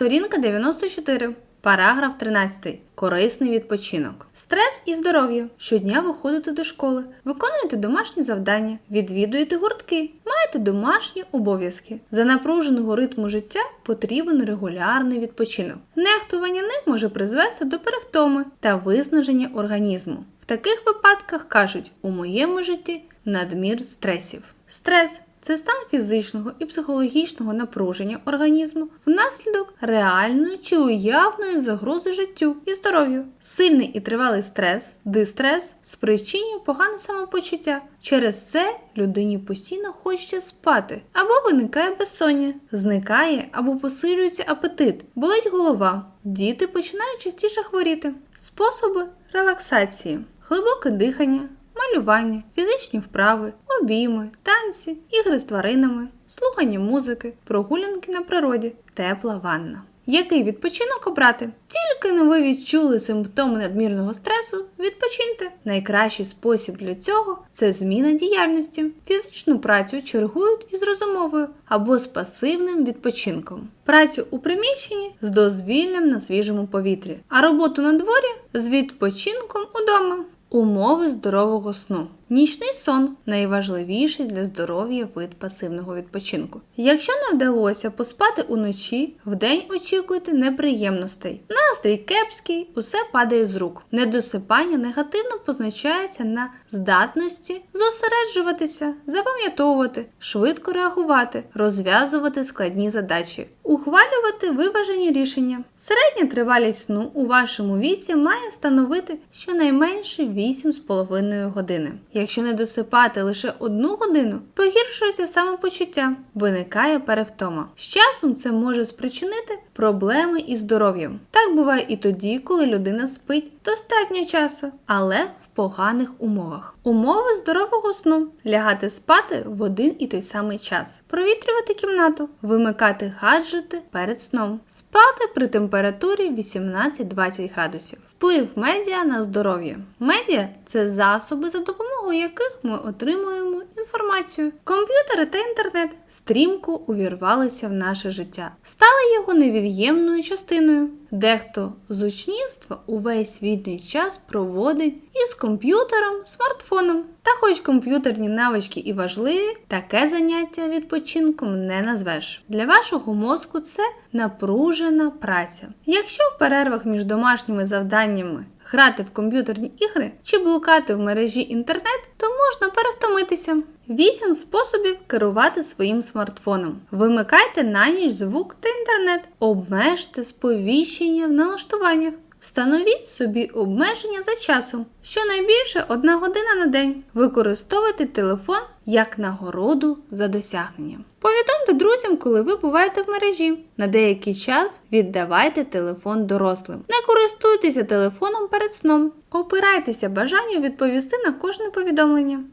Сторінка 94. Параграф 13. Корисний відпочинок. Стрес і здоров'я. Щодня виходите до школи, виконуєте домашні завдання, відвідуєте гуртки, маєте домашні обов'язки. За напруженого ритму життя потрібен регулярний відпочинок. Нехтування ним може призвести до перевтоми та виснаження організму. В таких випадках кажуть, у моєму житті надмір стресів. Стрес це стан фізичного і психологічного напруження організму внаслідок реальної чи уявної загрози життю і здоров'ю. Сильний і тривалий стрес, дистрес спричинює погане самопочуття. Через це людині постійно хочеться спати, або виникає безсоння, зникає або посилюється апетит, болить голова. Діти починають частіше хворіти. Способи релаксації, глибоке дихання, малювання, фізичні вправи, обійми, танці, ігри з тваринами, слухання музики, прогулянки на природі, тепла ванна. Який відпочинок обрати? Тільки но ви відчули симптоми надмірного стресу, відпочиньте. Найкращий спосіб для цього це зміна діяльності. Фізичну працю чергують із розумовою або з пасивним відпочинком. Працю у приміщенні з дозвіллям на свіжому повітрі, а роботу на дворі з відпочинком удома. Умови здорового сну. Нічний сон найважливіший для здоров'я вид пасивного відпочинку. Якщо не вдалося поспати уночі, вдень очікуйте неприємностей. Настрій кепський, усе падає з рук. Недосипання негативно позначається на здатності зосереджуватися, запам'ятовувати, швидко реагувати, розв'язувати складні задачі, ухвалювати виважені рішення. Середня тривалість сну у вашому віці має становити щонайменше 8,5 години. Якщо не досипати лише одну годину, погіршується самопочуття, виникає перевтома. З часом це може спричинити проблеми із здоров'ям. Так буває і тоді, коли людина спить достатньо часу, але в поганих умовах. Умови здорового сну лягати спати в один і той самий час, провітрювати кімнату, вимикати гаджети перед сном, спати при температурі 18-20 градусів. Вплив медіа на здоров'я. Медіа це засоби, за допомогою яких ми отримуємо інформацію. Комп'ютери та інтернет стрімко увірвалися в наше життя, стали його невід'ємною частиною. Дехто з учнівства увесь вільний час проводить із комп'ютером, смартфоном. Та хоч комп'ютерні навички і важливі, таке заняття відпочинком не назвеш. Для вашого мозку це напружена праця. Якщо в перервах між домашніми завданнями грати в комп'ютерні ігри чи блукати в мережі інтернет, можна перевтомитися. 8 способів керувати своїм смартфоном. Вимикайте на ніч звук та інтернет. Обмежте сповіщення в налаштуваннях. Встановіть собі обмеження за часом, щонайбільше одна година на день. Використовуйте телефон як нагороду за досягненням. Повідомте друзям, коли ви буваєте в мережі. На деякий час віддавайте телефон дорослим. Не користуйтеся телефоном перед сном. Опирайтеся бажанню відповісти на кожне повідомлення.